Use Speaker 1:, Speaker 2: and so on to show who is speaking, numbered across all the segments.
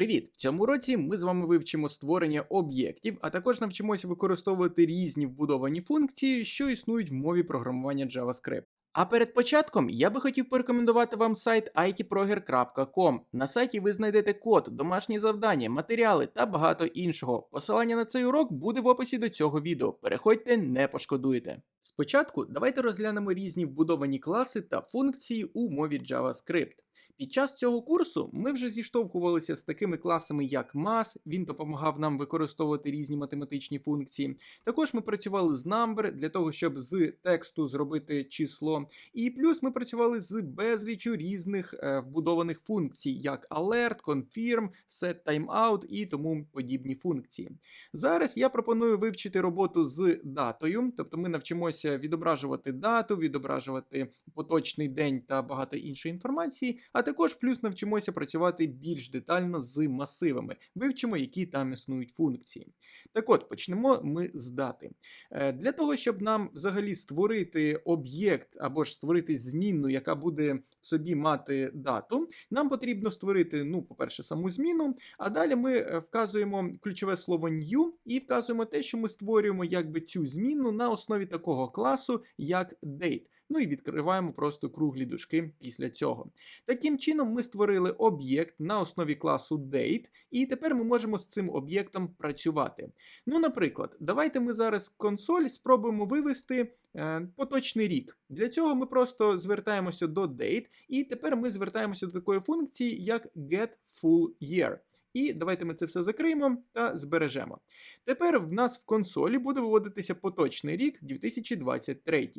Speaker 1: Привіт! В цьому році ми з вами вивчимо створення об'єктів, а також навчимося використовувати різні вбудовані функції, що існують в мові програмування JavaScript. А перед початком я би хотів порекомендувати вам сайт itproger.com. На сайті ви знайдете код, домашні завдання, матеріали та багато іншого. Посилання на цей урок буде в описі до цього відео. Переходьте, не пошкодуєте. Спочатку давайте розглянемо різні вбудовані класи та функції у мові JavaScript. Під час цього курсу ми вже зіштовхувалися з такими класами, як mass, він допомагав нам використовувати різні математичні функції. Також ми працювали з number для того, щоб з тексту зробити число. І плюс ми працювали з безлічю різних е, вбудованих функцій, як alert, confirm, set timeout і тому подібні функції. Зараз я пропоную вивчити роботу з датою, тобто ми навчимося відображувати дату, відображувати поточний день та багато іншої інформації. а також плюс навчимося працювати більш детально з масивами, вивчимо, які там існують функції. Так от, почнемо ми з дати. Е, для того, щоб нам взагалі створити об'єкт або ж створити змінну, яка буде собі мати дату, нам потрібно створити, ну, по-перше, саму зміну, а далі ми е, вказуємо ключове слово new і вказуємо те, що ми створюємо якби цю змінну на основі такого класу, як date. Ну і відкриваємо просто круглі дужки після цього. Таким чином, ми створили об'єкт на основі класу date, і тепер ми можемо з цим об'єктом працювати. Ну, наприклад, давайте ми зараз консоль спробуємо вивести е, поточний рік. Для цього ми просто звертаємося до date, і тепер ми звертаємося до такої функції, як getFullYear. І давайте ми це все закриємо та збережемо. Тепер в нас в консолі буде виводитися поточний рік 2023.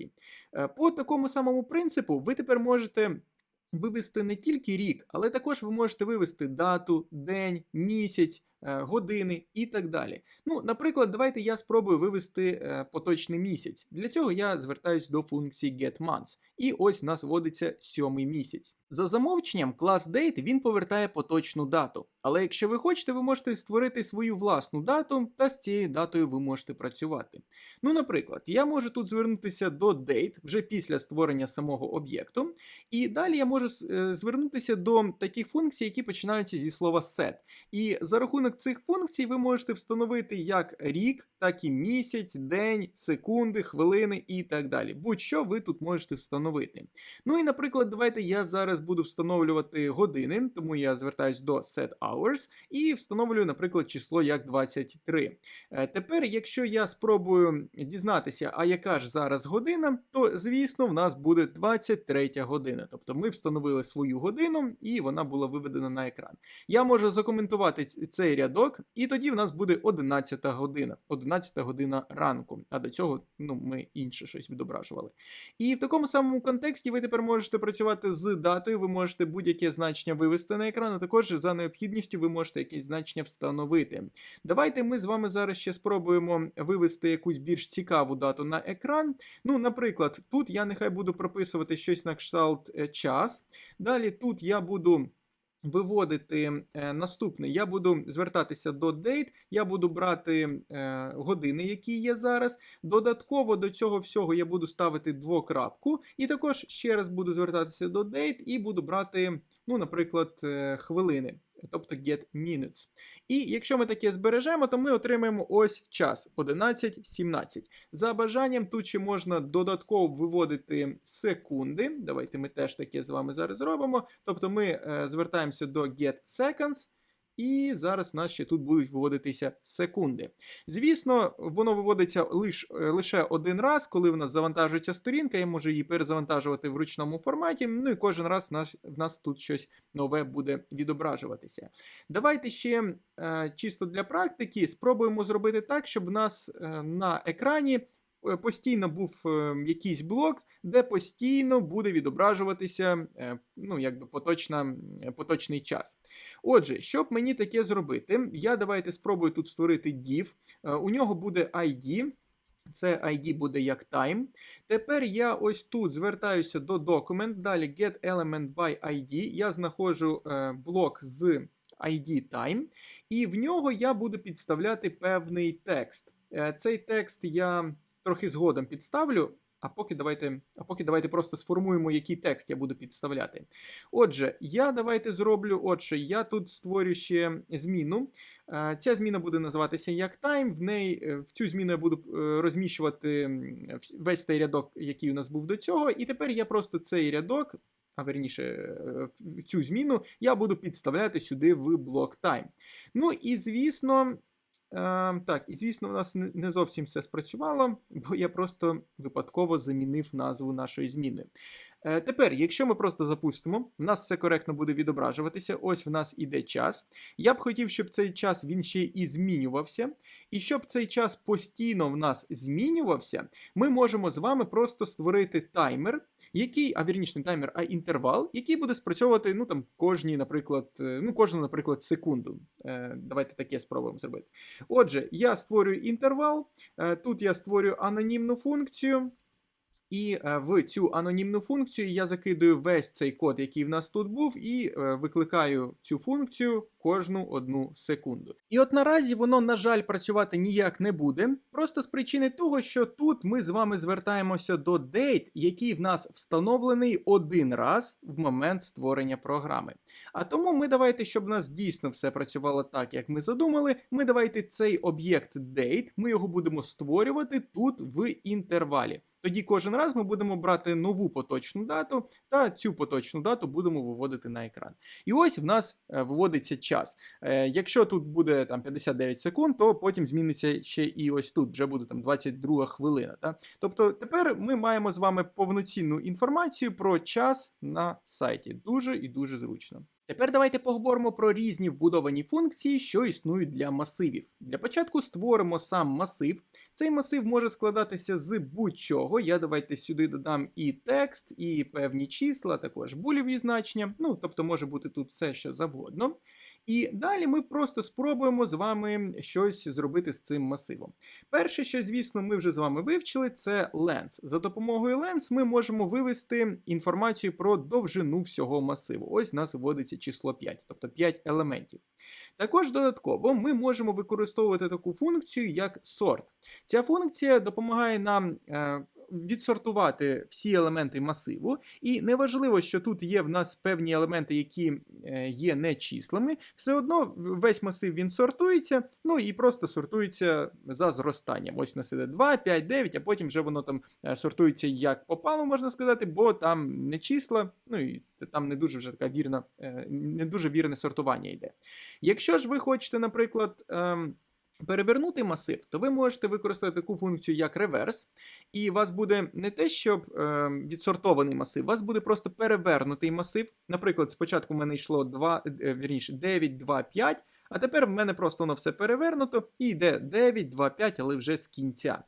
Speaker 1: Е, по такому самому принципу ви тепер можете. Вивести не тільки рік, але також ви можете вивести дату, день, місяць, години і так далі. Ну, Наприклад, давайте я спробую вивести е, поточний місяць. Для цього я звертаюсь до функції getMonths. І ось нас вводиться сьомий місяць. За замовченням, клас Date він повертає поточну дату. Але якщо ви хочете, ви можете створити свою власну дату, та з цією датою ви можете працювати. Ну, наприклад, я можу тут звернутися до Date вже після створення самого об'єкту. І далі я можу е, звернутися до таких функцій, які починаються зі слова set. І за рахунок рахунок цих функцій ви можете встановити як рік, так і місяць, день, секунди, хвилини і так далі. Будь-що ви тут можете встановити. Ну і, наприклад, давайте я зараз буду встановлювати години, тому я звертаюсь до set hours і встановлюю, наприклад, число як 23. Е, тепер, якщо я спробую дізнатися, а яка ж зараз година, то, звісно, в нас буде 23 година. Тобто ми встановили свою годину і вона була виведена на екран. Я можу закоментувати цей рядок, і тоді в нас буде 11 година, 11 година ранку. А до цього ну, ми інше щось відображували. І в такому самому контексті ви тепер можете працювати з датою, ви можете будь-яке значення вивести на екран, а також за необхідністю ви можете якесь значення встановити. Давайте ми з вами зараз ще спробуємо вивести якусь більш цікаву дату на екран. Ну, наприклад, тут я нехай буду прописувати щось на кшталт е, час. Далі тут я буду. Виводити е, наступне, я буду звертатися до date, я буду брати е, години, які є зараз. Додатково до цього всього я буду ставити двокрапку, і також ще раз буду звертатися до date і буду брати, ну, наприклад, е, хвилини тобто get minutes. І якщо ми таке збережемо, то ми отримаємо ось час 11.17. За бажанням, тут ще можна додатково виводити секунди. Давайте ми теж таке з вами зараз зробимо. Тобто ми е, звертаємося до get seconds. І зараз нас ще тут будуть виводитися секунди. Звісно, воно виводиться лиш, е, лише один раз, коли в нас завантажується сторінка, я можу її перезавантажувати в ручному форматі. Ну і кожен раз нас, в нас тут щось нове буде відображуватися. Давайте ще е, чисто для практики спробуємо зробити так, щоб в нас е, на екрані постійно був е, якийсь блок, де постійно буде відображуватися е, ну, якби поточна, поточний час. Отже, щоб мені таке зробити, я давайте спробую тут створити div. У нього буде ID. Це ID буде як time. Тепер я ось тут звертаюся до документ, далі get element by ID. Я знаходжу блок з ID time, і в нього я буду підставляти певний текст. Цей текст я трохи згодом підставлю. А поки давайте, а поки давайте просто сформуємо, який текст я буду підставляти. Отже, я давайте зроблю. Отже, я тут створю ще зміну. Е, Ця зміна буде називатися як time. В неї е, в цю зміну я буду е, розміщувати весь цей рядок, який у нас був до цього. І тепер я просто цей рядок, а верніше, цю зміну я буду підставляти сюди в блок time. Ну і звісно. Е, так, і звісно, у нас не зовсім все спрацювало, бо я просто випадково замінив назву нашої зміни. Е, тепер, якщо ми просто запустимо, у нас все коректно буде відображуватися. Ось в нас іде час. Я б хотів, щоб цей час він ще і змінювався. І щоб цей час постійно в нас змінювався, ми можемо з вами просто створити таймер, який, а вірніше, не таймер, а інтервал, який буде спрацьовувати ну, там, кожні, наприклад, е, ну, кожну, наприклад, секунду. Е, давайте таке спробуємо зробити. Отже, я створюю інтервал, е, тут я створюю анонімну функцію. І е, в цю анонімну функцію я закидую весь цей код, який в нас тут був, і е, викликаю цю функцію кожну одну секунду. І от наразі воно, на жаль, працювати ніяк не буде. Просто з причини того, що тут ми з вами звертаємося до date, який в нас встановлений один раз в момент створення програми. А тому ми давайте, щоб в нас дійсно все працювало так, як ми задумали. Ми давайте цей об'єкт date, ми його будемо створювати тут в інтервалі. Тоді кожен раз ми будемо брати нову поточну дату та цю поточну дату будемо виводити на екран. І ось в нас е, виводиться час. Е, Якщо тут буде там 59 секунд, то потім зміниться ще і ось тут, вже буде там 22 хвилина. Та? Тобто тепер ми маємо з вами повноцінну інформацію про час на сайті. Дуже і дуже зручно. Тепер давайте поговоримо про різні вбудовані функції, що існують для масивів. Для початку створимо сам масив. Цей масив може складатися з будь-чого. Я давайте сюди додам і текст, і певні числа, також буліві значення. Ну, тобто може бути тут все, що завгодно. І далі ми просто спробуємо з вами щось зробити з цим масивом. Перше, що, звісно, ми вже з вами вивчили, це lens. За допомогою lens ми можемо вивести інформацію про довжину всього масиву. Ось у нас виводиться число 5, тобто 5 елементів. Також додатково ми можемо використовувати таку функцію, як sort. Ця функція допомагає нам е, відсортувати всі елементи масиву, і неважливо, що тут є в нас певні елементи, які е, є не числами, все одно весь масив він сортується, ну і просто сортується за зростанням. Ось у нас іде 2, 5, 9, а потім вже воно там е, сортується як попало, можна сказати, бо там не числа, ну і там не дуже вже така вірна, е, не дуже вірне сортування йде. Якщо ж ви хочете, наприклад. Перевернути масив, то ви можете використати таку функцію, як реверс, і у вас буде не те, щоб е, відсортований масив, у вас буде просто перевернутий масив. Наприклад, спочатку в мене йшло 2, е, вірніше, 9, 2, 5, а тепер в мене просто воно все перевернуто і йде 9, 2, 5, але вже з кінця.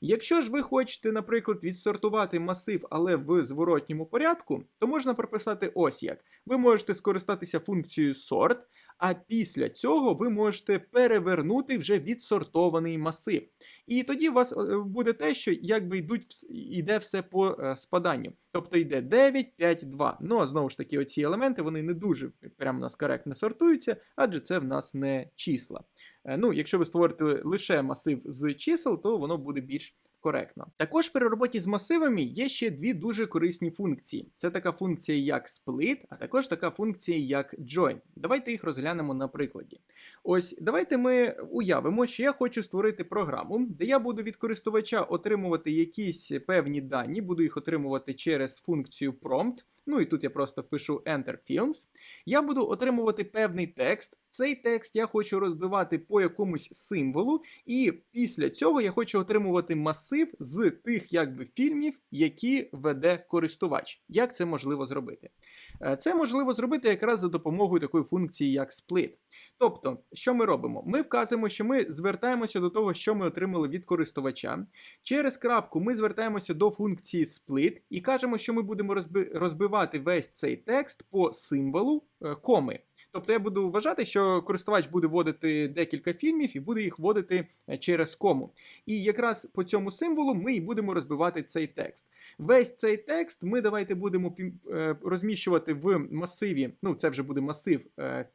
Speaker 1: Якщо ж ви хочете, наприклад, відсортувати масив, але в зворотньому порядку, то можна прописати ось як. Ви можете скористатися функцією sort, а після цього ви можете перевернути вже відсортований масив. І тоді у вас е, буде те, що якби йдуть йде все по е, спаданню. Тобто йде 9, 5, 2. Ну а знову ж таки, оці елементи вони не дуже прямо у нас коректно сортуються, адже це в нас не числа. Е, Ну, якщо ви створите лише масив з чисел, то воно буде більш коректно. Також при роботі з масивами є ще дві дуже корисні функції. Це така функція як split, а також така функція як join. Давайте їх розглянемо на прикладі. Ось давайте ми уявимо, що я хочу створити програму, де я буду від користувача отримувати якісь певні дані, буду їх отримувати через функцію prompt. Ну і тут я просто впишу Enter Films. Я буду отримувати певний текст. Цей текст я хочу розбивати по якомусь символу, і після цього я хочу отримувати масив з тих якби фільмів, які веде користувач. Як це можливо зробити? Е, Це можливо зробити якраз за допомогою такої функції, як split. Тобто, що ми робимо? Ми вказуємо, що ми звертаємося до того, що ми отримали від користувача. Через крапку ми звертаємося до функції split і кажемо, що ми будемо розби- розбивати весь цей текст по символу е, коми. Тобто я буду вважати, що користувач буде вводити декілька фільмів і буде їх вводити е, через кому. І якраз по цьому символу ми і будемо розбивати цей текст. Весь цей текст ми давайте будемо е, розміщувати в масиві. Ну, це вже буде масив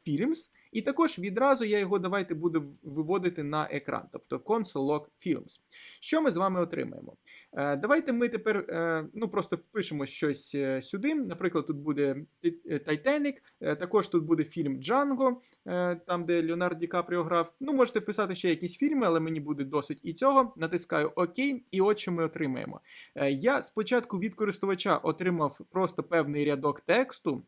Speaker 1: Films. І також відразу я його давайте буду виводити на екран, тобто console log films. Що ми з вами отримаємо? Е, Давайте ми тепер е, ну, просто впишемо щось е, сюди. Наприклад, тут буде Titanic, також тут буде фільм Джанго, там, де Леонард Ді Капріо грав. Ну, можете вписати ще якісь фільми, але мені буде досить і цього. Натискаю ОК, і от що ми отримаємо. Я спочатку від користувача отримав просто певний рядок тексту.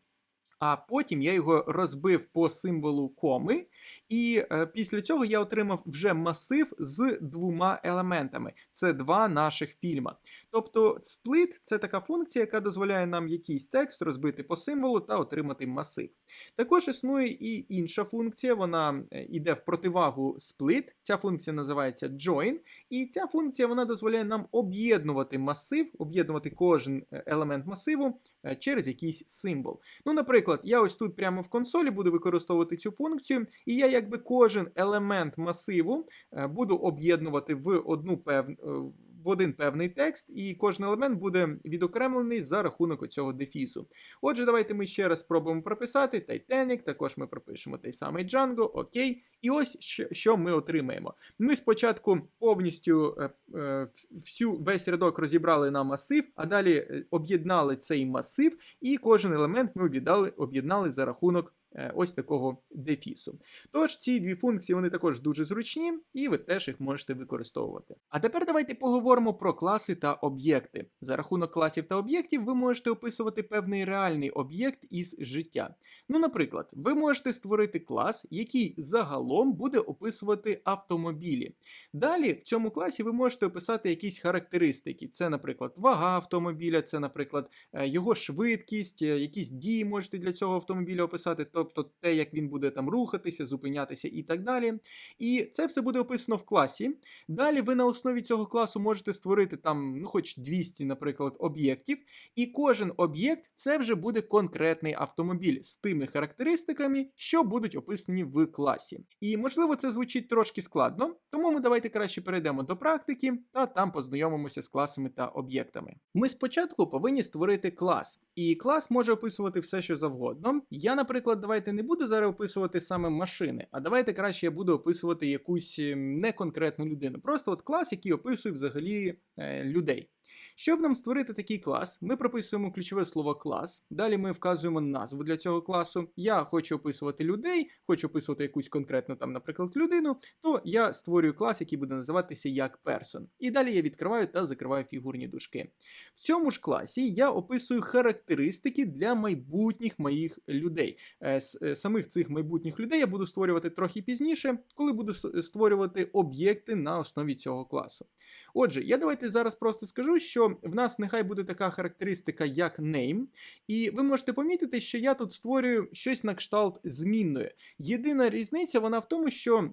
Speaker 1: А потім я його розбив по символу коми, і е, після цього я отримав вже масив з двома елементами. Це два наших фільма. Тобто сплит це така функція, яка дозволяє нам якийсь текст розбити по символу та отримати масив. Також існує і інша функція, вона йде в противагу split. Ця функція називається join, і ця функція вона дозволяє нам об'єднувати масив, об'єднувати кожен е, елемент масиву е, через якийсь символ. Ну, наприклад, я ось тут прямо в консолі буду використовувати цю функцію, і я якби кожен елемент масиву е, буду об'єднувати в одну певну в один певний текст, і кожен елемент буде відокремлений за рахунок цього дефісу. Отже, давайте ми ще раз спробуємо прописати Titanic, також ми пропишемо той самий Django, окей. І ось що, ми отримаємо. Ми спочатку повністю е, е, всю весь рядок розібрали на масив, а далі е, об'єднали цей масив, і кожен елемент ми об'єднали об'єднали за рахунок ось такого дефісу. Тож ці дві функції вони також дуже зручні, і ви теж їх можете використовувати. А тепер давайте поговоримо про класи та об'єкти. За рахунок класів та об'єктів ви можете описувати певний реальний об'єкт із життя. Ну, наприклад, ви можете створити клас, який загалом буде описувати автомобілі. Далі в цьому класі ви можете описати якісь характеристики. Це, наприклад, вага автомобіля, це, наприклад, е, його швидкість, е, якісь дії можете для цього автомобіля описати тобто те, як він буде там рухатися, зупинятися і так далі. І це все буде описано в класі. Далі ви на основі цього класу можете створити там, ну, хоч 200, наприклад, об'єктів. І кожен об'єкт це вже буде конкретний автомобіль з тими характеристиками, що будуть описані в класі. І можливо, це звучить трошки складно, тому ми давайте краще перейдемо до практики та там познайомимося з класами та об'єктами. Ми спочатку повинні створити клас, і клас може описувати все, що завгодно. Я, наприклад, давайте не буду зараз описувати саме машини, а давайте краще я буду описувати якусь ем, неконкретну людину. Просто от клас, який описує взагалі е, людей. Щоб нам створити такий клас, ми прописуємо ключове слово клас. Далі ми вказуємо назву для цього класу. Я хочу описувати людей, хочу описувати якусь конкретну там, наприклад, людину, то я створюю клас, який буде називатися як person. І далі я відкриваю та закриваю фігурні дужки. В цьому ж класі я описую характеристики для майбутніх моїх людей. Е, е, самих цих майбутніх людей я буду створювати трохи пізніше, коли буду створювати об'єкти на основі цього класу. Отже, я давайте зараз просто скажу, що в нас нехай буде така характеристика, як name, і ви можете помітити, що я тут створюю щось на кшталт змінної. Єдина різниця вона в тому, що.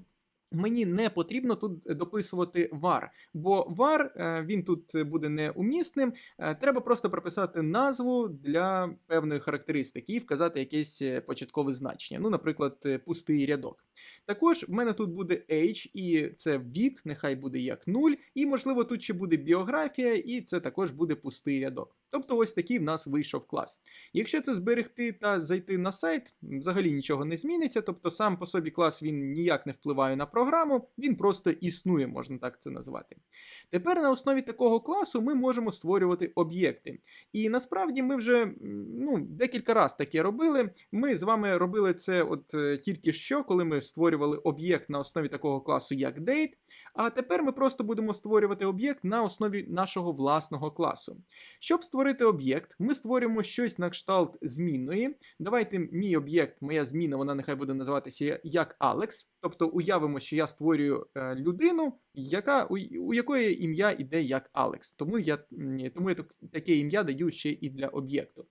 Speaker 1: Мені не потрібно тут дописувати var, бо var е, він тут буде неумісним. Е, треба просто прописати назву для певної характеристики і вказати якесь е, початкове значення. Ну, наприклад, пустий рядок. Також в мене тут буде age, і це вік, нехай буде як 0, і, можливо, тут ще буде біографія, і це також буде пустий рядок. Тобто ось такий в нас вийшов клас. Якщо це зберегти та зайти на сайт, взагалі нічого не зміниться, тобто сам по собі клас він ніяк не впливає на програму, він просто існує, можна так це назвати. Тепер на основі такого класу ми можемо створювати об'єкти. І насправді ми вже ну, декілька разів таке робили. Ми з вами робили це от е, тільки що, коли ми створювали об'єкт на основі такого класу, як date. А тепер ми просто будемо створювати об'єкт на основі нашого власного класу. Щоб створити об'єкт, ми створюємо щось на кшталт змінної. Давайте мій об'єкт, моя зміна, вона нехай буде називатися як Alex. Тобто уявимо, що я створюю е, людину, яка, у, у якої ім'я іде як Алекс. Тому я тому я таке ім'я даю ще і для об'єкту.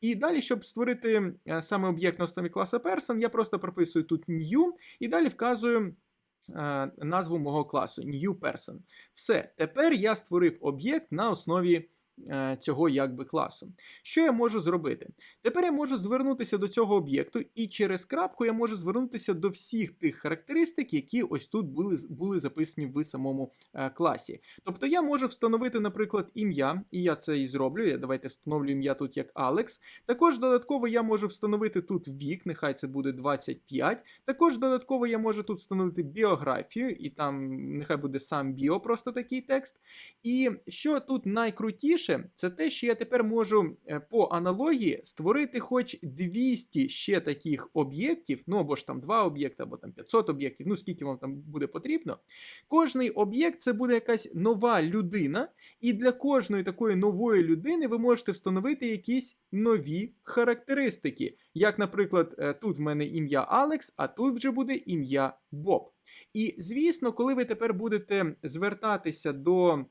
Speaker 1: І далі, щоб створити е, саме об'єкт на основі класу Person, я просто прописую тут new і далі вказую. Е, назву мого класу New Person. Все, тепер я створив об'єкт на основі цього якби класу. Що я можу зробити? Тепер я можу звернутися до цього об'єкту, і через крапку я можу звернутися до всіх тих характеристик, які ось тут були, були записані в самому е, класі. Тобто я можу встановити, наприклад, ім'я, і я це і зроблю. Я давайте встановлю ім'я тут як Алекс. Також додатково я можу встановити тут вік, нехай це буде 25. Також додатково я можу тут встановити біографію, і там нехай буде сам біо, просто такий текст. І що тут найкрутіше, це те, що я тепер можу е, по аналогії створити хоч 200 ще таких об'єктів, ну або ж там 2 об'єкти, або там 500 об'єктів, ну скільки вам там буде потрібно. Кожний об'єкт це буде якась нова людина, і для кожної такої нової людини ви можете встановити якісь нові характеристики. Як, наприклад, е, тут в мене ім'я Алекс, а тут вже буде ім'я Боб. І звісно, коли ви тепер будете звертатися до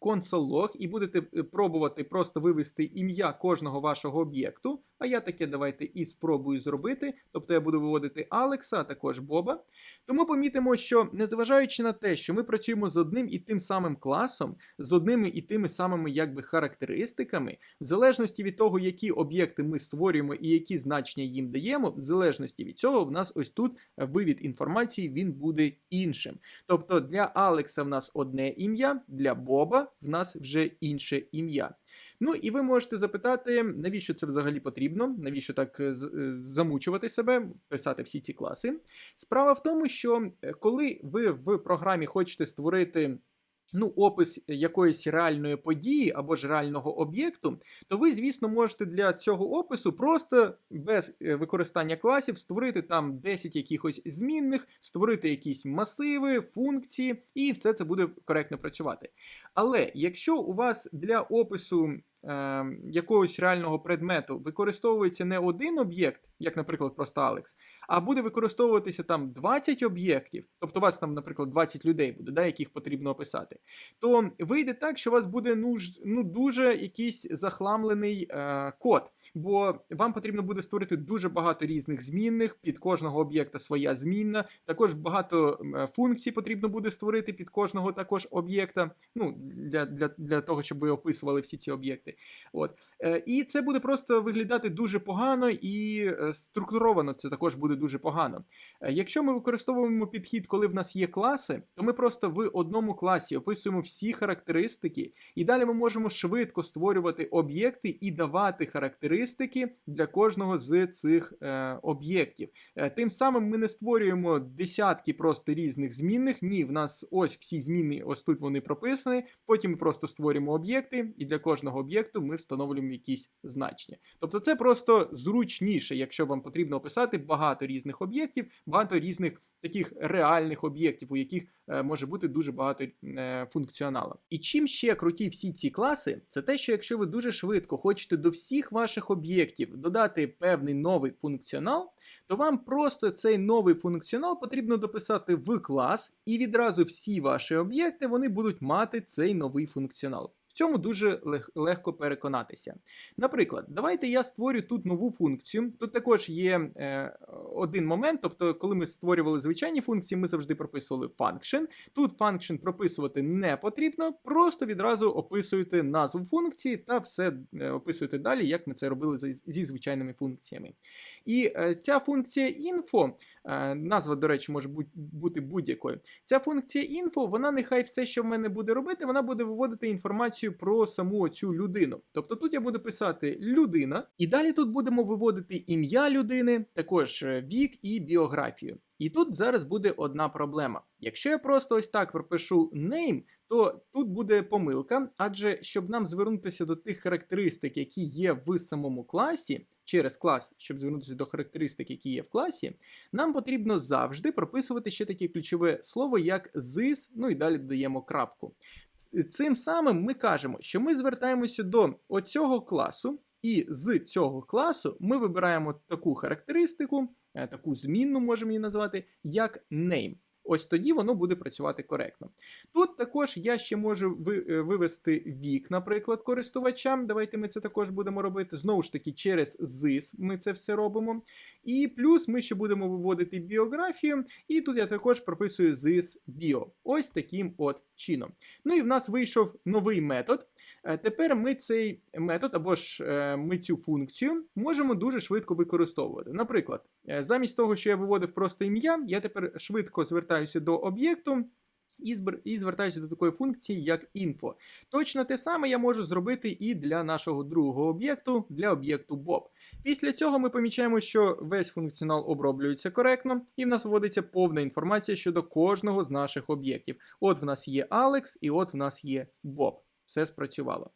Speaker 1: console.log і будете е, пробувати просто вивести ім'я кожного вашого об'єкту. А я таке давайте і спробую зробити. Тобто я буду виводити Алекса, а також Боба. Тому помітимо, що незважаючи на те, що ми працюємо з одним і тим самим класом, з одними і тими самими якби характеристиками, в залежності від того, які об'єкти ми створюємо і які значення їм даємо, в залежності від цього, в нас ось тут вивід інформації він буде іншим. Тобто для Алекса в нас одне ім'я, для Боба в нас вже інше ім'я. Ну і ви можете запитати, навіщо це взагалі потрібно, навіщо так е, замучувати себе, писати всі ці класи. Справа в тому, що е, коли ви в програмі хочете створити ну, опис якоїсь реальної події або ж реального об'єкту, то ви, звісно, можете для цього опису просто без е, використання класів створити там 10 якихось змінних, створити якісь масиви, функції, і все це буде коректно працювати. Але якщо у вас для опису е, якогось реального предмету використовується не один об'єкт, як, наприклад, просто Алекс, а буде використовуватися там 20 об'єктів, тобто у вас там, наприклад, 20 людей буде, да, яких потрібно описати, то вийде так, що у вас буде ну, ну дуже якийсь захламлений е, код, бо вам потрібно буде створити дуже багато різних змінних, під кожного об'єкта своя змінна, також багато е, функцій потрібно буде створити під кожного також об'єкта, ну, для, для, для того, щоб ви описували всі ці об'єкти. От. Е, і це буде просто виглядати дуже погано і е, структуровано це також буде дуже погано. Е, якщо ми використовуємо підхід, коли в нас є класи, то ми просто в одному класі описуємо всі характеристики, і далі ми можемо швидко створювати об'єкти і давати характеристики для кожного з цих е, об'єктів. Е, тим самим ми не створюємо десятки просто різних змінних. Ні, в нас ось всі зміни, ось тут вони прописані. Потім ми просто створюємо об'єкти, і для кожного об'єкту ми встановлюємо якісь значення. Тобто це просто зручніше, якщо вам потрібно описати багато різних об'єктів, багато різних таких реальних об'єктів, у яких е, може бути дуже багато е, функціоналу. І чим ще круті всі ці класи, це те, що якщо ви дуже швидко хочете до всіх ваших об'єктів додати певний новий функціонал, то вам просто цей новий функціонал потрібно дописати в клас, і відразу всі ваші об'єкти вони будуть мати цей новий функціонал цьому дуже лег легко переконатися. Наприклад, давайте я створю тут нову функцію. Тут також є е, один момент, тобто, коли ми створювали звичайні функції, ми завжди прописували function. Тут function прописувати не потрібно, просто відразу описуєте назву функції та все е, описуєте далі, як ми це робили зі, зі звичайними функціями. І е, ця функція info, е, назва, до речі, може бути будь-якою. Ця функція info, вона нехай все, що в мене буде робити, вона буде виводити інформацію інформацію про саму цю людину. Тобто тут я буду писати людина, і далі тут будемо виводити ім'я людини, також е, вік і біографію. І тут зараз буде одна проблема. Якщо я просто ось так пропишу name, то тут буде помилка, адже щоб нам звернутися до тих характеристик, які є в самому класі, через клас, щоб звернутися до характеристик, які є в класі, нам потрібно завжди прописувати ще таке ключове слово, як this, ну і далі додаємо крапку. Цим самим ми кажемо, що ми звертаємося до оцього класу, і з цього класу ми вибираємо таку характеристику, е, таку змінну можемо її назвати, як name. Ось тоді воно буде працювати коректно. Тут також я ще можу е, вивести вік, наприклад, користувачам. Давайте ми це також будемо робити. Знову ж таки, через ZIS ми це все робимо. І плюс ми ще будемо виводити біографію. І тут я також прописую ZIS Bio. Ось таким от чином. Ну і в нас вийшов новий метод. Е, Тепер ми цей метод або ж е, ми цю функцію можемо дуже швидко використовувати. Наприклад, е, замість того, що я виводив просто ім'я, я тепер швидко звертаюся до об'єкту. І, звертаюся до такої функції, як info. Точно те саме я можу зробити і для нашого другого об'єкту, для об'єкту Bob. Після цього ми помічаємо, що весь функціонал оброблюється коректно, і в нас вводиться повна інформація щодо кожного з наших об'єктів. От в нас є Alex, і от в нас є Bob. Все спрацювало.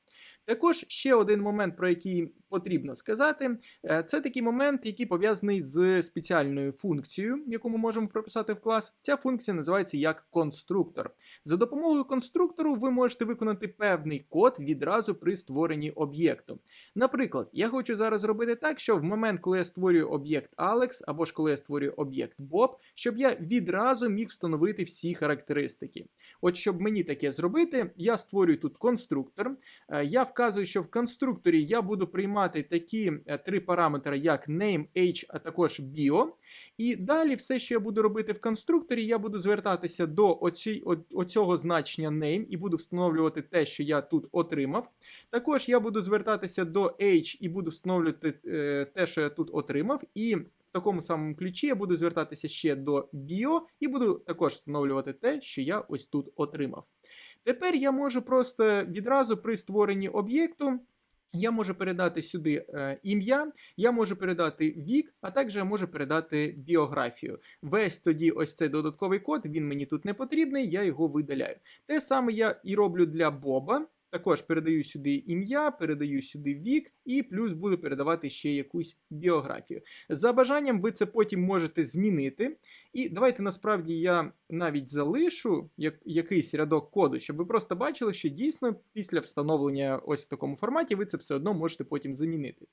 Speaker 1: Також ще один момент, про який потрібно сказати, е, це такий момент, який пов'язаний з спеціальною функцією, яку ми можемо прописати в клас. Ця функція називається як конструктор. За допомогою конструктору ви можете виконати певний код відразу при створенні об'єкту. Наприклад, я хочу зараз зробити так, що в момент, коли я створюю об'єкт Alex, або ж коли я створюю об'єкт Bob, щоб я відразу міг встановити всі характеристики. От щоб мені таке зробити, я створюю тут конструктор. Е, Я вказую, що в конструкторі я буду приймати такі е, три параметри, як name, age, а також bio. І далі все, що я буду робити в конструкторі, я буду звертатися до оці, оцього значення name і буду встановлювати те, що я тут отримав. Також я буду звертатися до age і буду встановлювати е, те, що я тут отримав. І в такому самому ключі я буду звертатися ще до bio і буду також встановлювати те, що я ось тут отримав. Тепер я можу просто відразу при створенні об'єкту. Я можу передати сюди е, ім'я, я можу передати вік, а також я можу передати біографію. Весь тоді ось цей додатковий код, він мені тут не потрібний, я його видаляю. Те саме я і роблю для Боба. Також передаю сюди ім'я, передаю сюди вік, і плюс буду передавати ще якусь біографію. За бажанням ви це потім можете змінити. І давайте насправді я навіть залишу як, якийсь рядок коду, щоб ви просто бачили, що дійсно після встановлення ось в такому форматі ви це все одно можете потім замінити.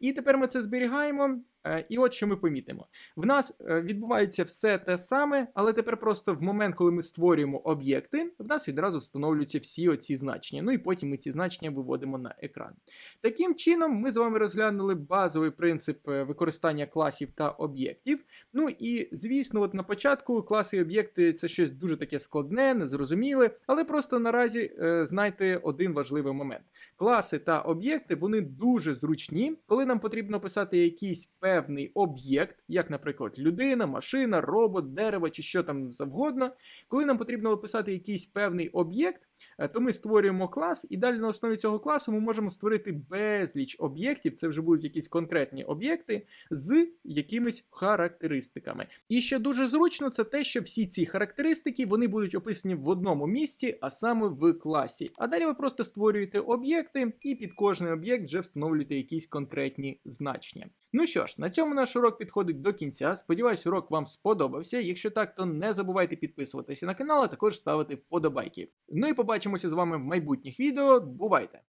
Speaker 1: І тепер ми це зберігаємо. Е, І от що ми помітимо. В нас е, відбувається все те саме, але тепер просто в момент, коли ми створюємо об'єкти, в нас відразу встановлюються всі оці значення. Ну і потім ми ці значення виводимо на екран. Таким чином, ми з вами розглянули базовий принцип е, використання класів та об'єктів. Ну і звісно, от на початку класи і об'єкти це щось дуже таке складне, незрозуміле, але просто наразі знайте один важливий момент. Класи та об'єкти вони дуже зручні, коли нам потрібно писати якийсь певний об'єкт, як, наприклад, людина, машина, робот, дерево чи що там завгодно. Коли нам потрібно описати якийсь певний об'єкт, то ми створюємо клас, і далі на основі цього класу ми можемо створити безліч об'єктів. Це вже будуть якісь конкретні об'єкти з якимись характеристиками. І що дуже зручно, це те, що всі ці характеристики вони будуть описані в одному місці, а саме в класі. А далі ви просто створюєте об'єкти, і під кожний об'єкт вже встановлюєте якісь конкретні значення. Ну що ж, на цьому наш урок підходить до кінця. Сподіваюсь, урок вам сподобався. Якщо так, то не забувайте підписуватися на канал, а також ставити вподобайки. Ну і побачимося з вами в майбутніх відео. Бувайте!